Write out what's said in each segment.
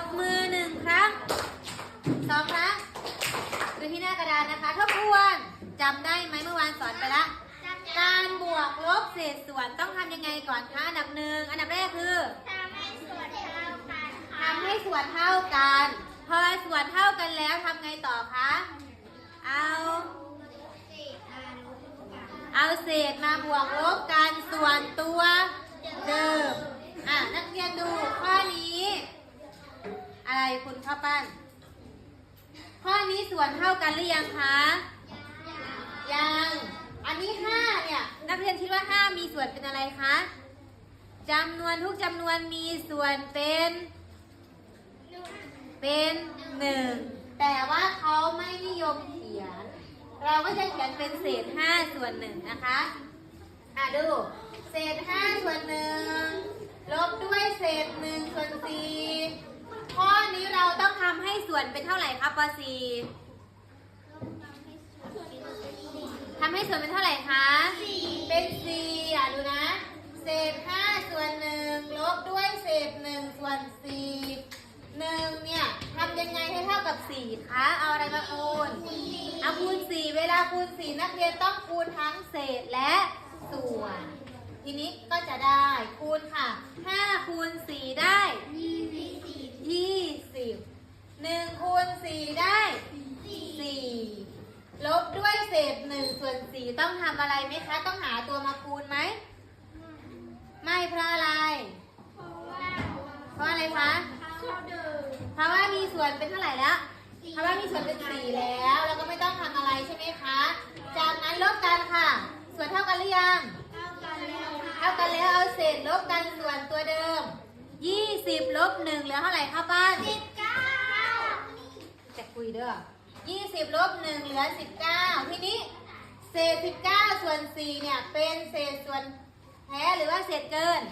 บมือหนึ่งครั้งสองครั้งดูที่หน้ากระดานนะคะทบทวนจำได้ไหมเมื่อวานสอนไปละ การบวกลบเศษส่วนต้องทำยังไงก่อนคะอันดับหนึ่งอันดับแรกคือทำให้ส่วนเท่ากันพอส่วนเท่ากันแล้วทำไงต่อคะเอาเอาเศษมาบวกลบกันส่วนตัวเดิม อะนักเรียนดูข้อนี้ อะไร คุณข้าวปั้น ข้อนี้ส่วนเท่ากันหรือยังคะ ยัง อันนี้ห้าเนี่ย นักเรียนคิดว่าห้ามีส่วนเป็นอะไรคะจำนวนทุกจำนวนมีส่วนเป็น เป็นหนึ่งแต่ว่าเขาไม่นิยมเขียน เราก็จะเขียนเป็นเศษห้าส่วนหนึ่งนะคะ อะดู เศษห้าส่วนหนึ่งลบด้วยเศษหนึ่งส่วนสี่ข้อนี้เราต้องทำให้ ส่วนเป็นเท่าไหร่ครับปสี่ทำให้ส่วนเป็นเท่าไหร่คะเป็นสี่อะดูนะ เศษห้าส่วนหนึ่งลบด้วยเศษหนึ่งส่วนสี่หนึ่งเนี่ยทำยังไงให้เท่ากับสี่คะเอาอะไรมาคูณเอาคูณสี่เวลาคูณสี่นักเรียนต้องคูณทั้งเศษและส่วน ทีนี้ก็จะได้คูณค่ะห้าคูณสี่ได้ยี่สิบ หนึ่งคูณสี่ได้สี่ลบด้วยเศษหนึ่งส่วนสี่ต้องทำอะไรไหมคะ ต้องหาตัวมาคูณไหม ไม่เพราะอะไร เพราะอะไรคะเพราะว่ามีส่วนเป็นเท่าไหร่แล้วเพราะว่ามีส่วนเป็นสี่แล้วเราก็ไม่ต้องทำอะไรใช่ไหมคะ จากนั้นลบกันค่ะ ส่วนเท่ากันหรือยังเท่ากันแล้วเอาเศษลบกันส่วนตัวเดิม20ลบ1เหลือเท่าไหร่คะป้านจะคุย เด้อ20ลบ1เหลือ19ทีนี้เศษ19ส่วน4เนี่ยเป็นเศษส่วนแท้หรือว่าเศษเกิน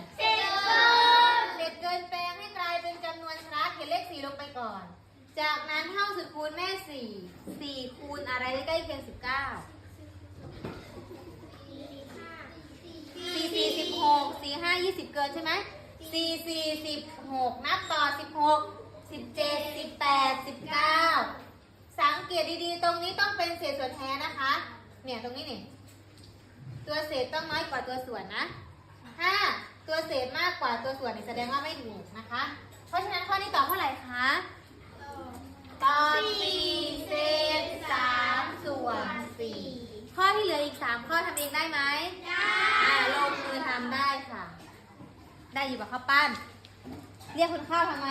เศษเกินแปลงให้กลายเป็นจำนวนคลาสเขียนเลข4ลงไปก่อน จากนั้นเท่าสุดคูณแม่4 4คูณอะไรได้ใกล้เคียง19สี่สี่สิบหกสี่ห้ายี่สิบเกินใช่ไหมสี่สี่สิบหกนับต่อสิบหกสิบเจ็ดสิบแปดสิบเก้าสังเกต ดีๆ ตรงนี้ต้องเป็นเศษส่วนแท้นะคะ เนี่ยตรงนี้นี่ตัวเศษต้องน้อยกว่าตัวส่วนนะถ้าตัวเศษมากกว่าตัวส่วนนี่แสดงว่าไม่ถูกนะคะ เพราะฉะนั้นข้อนี้ตอบเท่าไหร่คะตอบสี่เศษสามส่วนสี่ข้อที่เหลืออีกสามข้อทำเองได้ไหมอ่าลงมือทำได้ค่ะ ได้อยู่ปะข้าวปั้น เรียกคุณข้าวทำไม